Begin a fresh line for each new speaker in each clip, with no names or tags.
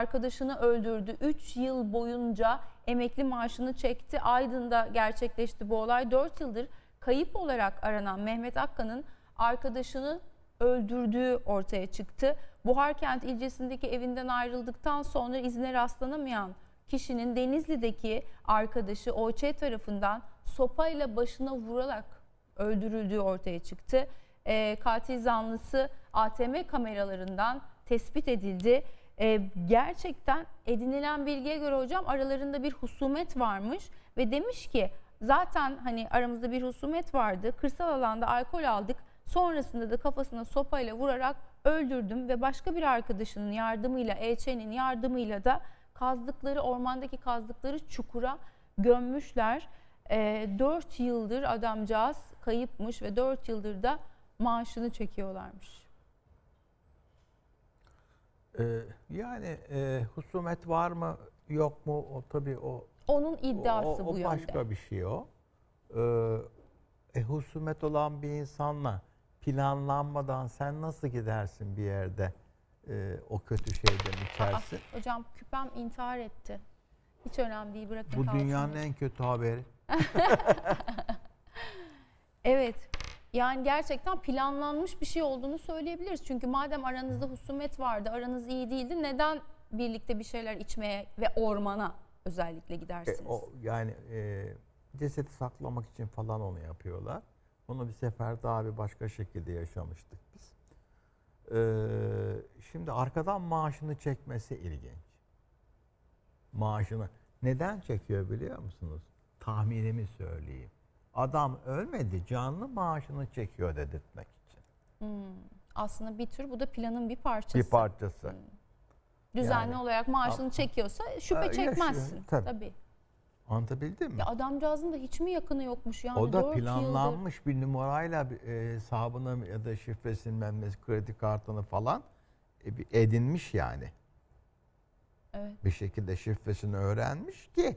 arkadaşını öldürdü. 3 yıl boyunca emekli maaşını çekti. Aydın'da gerçekleşti bu olay. 4 yıldır kayıp olarak aranan Mehmet Akkan'ın arkadaşını öldürdüğü ortaya çıktı. Buharkent ilçesindeki evinden ayrıldıktan sonra izine rastlanamayan kişinin Denizli'deki arkadaşı OÇ tarafından sopayla başına vurarak öldürüldüğü ortaya çıktı. Ee, katil zanlısı ATM kameralarından tespit edildi. Ee, gerçekten edinilen bilgiye göre hocam aralarında bir husumet varmış ve demiş ki zaten hani aramızda bir husumet vardı. Kırsal alanda alkol aldık. Sonrasında da kafasına sopayla vurarak öldürdüm ve başka bir arkadaşının yardımıyla, EÇ'nin yardımıyla da kazdıkları, ormandaki kazdıkları çukura gömmüşler. 4 yıldır adamcağız kayıpmış ve 4 yıldır da maaşını çekiyorlarmış.
Ee, yani e, husumet var mı yok mu o tabii o
Onun iddiası
o, o
bu
başka
yönde.
bir şey o. Ee, e, husumet olan bir insanla planlanmadan sen nasıl gidersin bir yerde e, o kötü şeyden içersin?
Aa, hocam küpem intihar etti. Hiç önemli değil bırakın
Bu
kalsın.
dünyanın en kötü haberi.
Evet. Yani gerçekten planlanmış bir şey olduğunu söyleyebiliriz. Çünkü madem aranızda husumet vardı, aranız iyi değildi, neden birlikte bir şeyler içmeye ve ormana özellikle
E,
gidersiniz?
o yani e, cesedi saklamak için falan onu yapıyorlar. Onu bir sefer daha bir başka şekilde yaşamıştık biz. Ee, şimdi arkadan maaşını çekmesi ilginç. Maaşını neden çekiyor biliyor musunuz? Tahminimi söyleyeyim. Adam ölmedi, canlı maaşını çekiyor dedirtmek için.
Hmm. Aslında bir tür bu da planın bir parçası.
Bir parçası.
Düzenli
Yani-
olarak maaşını
Ama-
çekiyorsa şüphe
yaşıyor,
çekmezsin.
tabii.
Tabii.
Anlatabildim mi?
Ya adamcağızın da hiç mi yakını yokmuş yani?
o da
Dört yıldır.
planlanmış bir numarayla e, hesabını ya da şifresini, memlesi, kredi kartını falan e, edinmiş yani.
Evet.
Bir şekilde şifresini öğrenmiş ki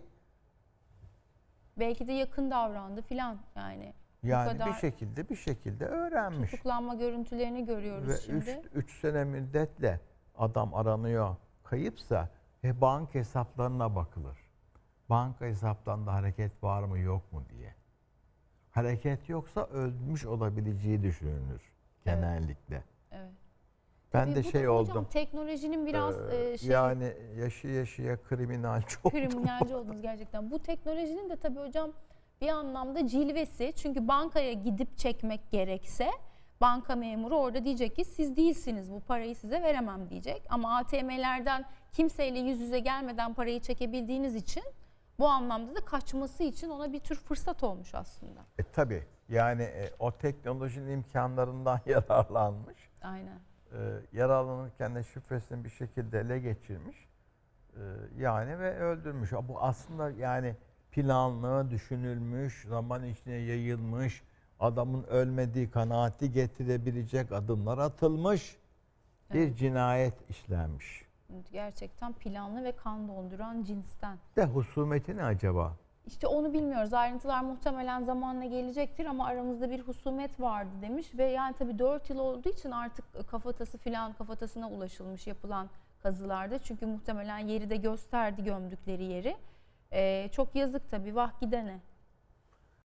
Belki de yakın davrandı filan yani.
yani
kadar
bir şekilde bir şekilde öğrenmiş.
Tutuklanma görüntülerini görüyoruz
Ve
şimdi.
3 sene müddetle adam aranıyor. Kayıpsa e, banka hesaplarına bakılır. Banka hesaplarında hareket var mı yok mu diye. Hareket yoksa ölmüş olabileceği düşünülür genellikle.
Evet.
Ben
Tabii
de
bu da
şey
hocam
oldum.
teknolojinin biraz
Ee,
şey
yani yaşı yaşıya kriminalci oldum.
kriminalci oldunuz gerçekten. Bu teknolojinin de tabii hocam bir anlamda cilvesi. Çünkü bankaya gidip çekmek gerekse banka memuru orada diyecek ki siz değilsiniz bu parayı size veremem diyecek. Ama ATM'lerden kimseyle yüz yüze gelmeden parayı çekebildiğiniz için bu anlamda da kaçması için ona bir tür fırsat olmuş aslında.
E tabi yani e, o teknolojinin imkanlarından yararlanmış.
Aynen.
E, yararlanırken de şifresini bir şekilde ele geçirmiş. E, yani ve öldürmüş. Bu aslında yani planlı, düşünülmüş, zaman içine yayılmış, adamın ölmediği kanaati getirebilecek adımlar atılmış. Bir cinayet işlenmiş.
Gerçekten planlı ve kan donduran cinsten.
De husumeti ne acaba?
İşte onu bilmiyoruz. Ayrıntılar muhtemelen zamanla gelecektir ama aramızda bir husumet vardı demiş ve yani tabii 4 yıl olduğu için artık kafatası filan kafatasına ulaşılmış yapılan kazılarda. Çünkü muhtemelen yeri de gösterdi gömdükleri yeri. Ee, çok yazık tabii vah gidene.